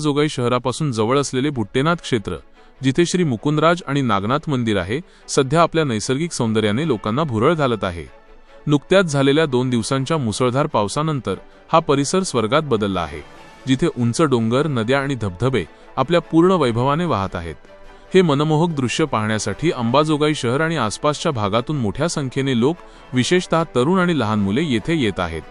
जोगाई शहरापासून जवळ असलेले भुट्टेनाथ क्षेत्र जिथे श्री मुकुंदराज आणि नागनाथ मंदिर आहे सध्या आपल्या नैसर्गिक सौंदर्याने लोकांना भुरळ घालत आहे. नुकत्याच झालेल्या दोन दिवसांच्या मुसळधार पावसानंतर हा परिसर स्वर्गात बदलला आहे जिथे उंच डोंगर नद्या आणि धबधबे आपल्या पूर्ण वैभवाने वाहत आहेत. हे मनमोहक दृश्य पाहण्यासाठी अंबाजोगाई शहर आणि आसपासच्या भागातून मोठ्या संख्येने लोक विशेषतः तरुण आणि लहान मुले येथे येत आहेत.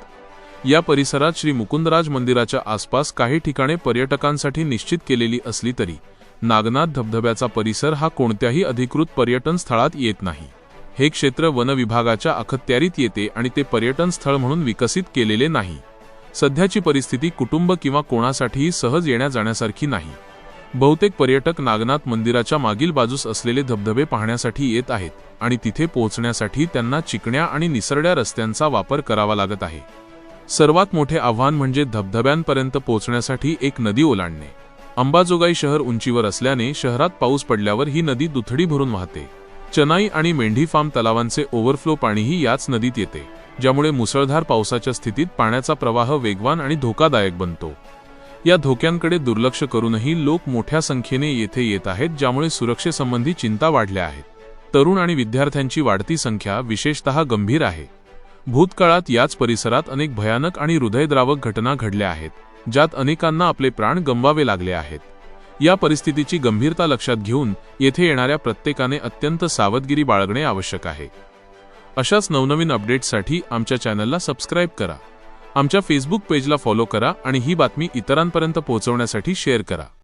या परिसरात श्री मुकुंदराज मंदिराच्या आसपास काही ठिकाणे पर्यटकांसाठी निश्चित केलेली असली तरी नागनाथ धबधब्याचा परिसर हा कोणत्याही अधिकृत पर्यटन स्थळात येत नाही. हे क्षेत्र वन विभागाच्या अखत्यारीत येते आणि ते पर्यटन स्थळ म्हणून विकसित केलेले नाही. सध्याची परिस्थिती कुटुंब किंवा कोणासाठीही सहज येण्या जाण्यासारखी नाही. बहुतेक पर्यटक नागनाथ मंदिराच्या मागील बाजूस असलेले धबधबे पाहण्यासाठी येत आहेत आणि तिथे पोहोचण्यासाठी त्यांना चिकण्या आणि निसरड्या रस्त्यांचा वापर करावा लागत आहे. सर्वात मोठे आव्हान म्हणजे धबधब्यांपर्यंत पोहोचण्यासाठी एक नदी ओलांडणे. अंबाजोगाई शहर उंचीवर असल्याने शहरात पाऊस पडल्यावर ही नदी दुथडी भरून वाहते. चनाई आणि मेंढी फार्म तलावांचे ओव्हरफ्लो पाणीही याच नदीत येते ज्यामुळे मुसळधार पावसाच्या स्थितीत पाण्याचा प्रवाह वेगवान आणि धोकादायक बनतो. या धोक्यांकडे दुर्लक्ष करूनही लोक मोठ्या संख्येने येथे येत आहेत ज्यामुळे सुरक्षेसंबंधी चिंता वाढल्या आहेत. तरुण आणि विद्यार्थ्यांची वाढती संख्या विशेषतः गंभीर आहे. भूतकाळात याच परिसरात अनेक भयानक आणि हृदयद्रावक घटना घडल्या आहेत ज्यात अनेकांना आपले प्राण गमवावे लागले आहेत. या परिस्थितीची गंभीरता लक्षात घेऊन येथे येणाऱ्या प्रत्येकाने अत्यंत सावधगिरी बाळगणे आवश्यक आहे. अशाच नवनवीन अपडेट्ससाठी आमच्या चॅनलला सबस्क्राईब करा. आमच्या फेसबुक पेजला फॉलो करा आणि ही बातमी इतरांपर्यंत पोहोचवण्यासाठी शेअर करा.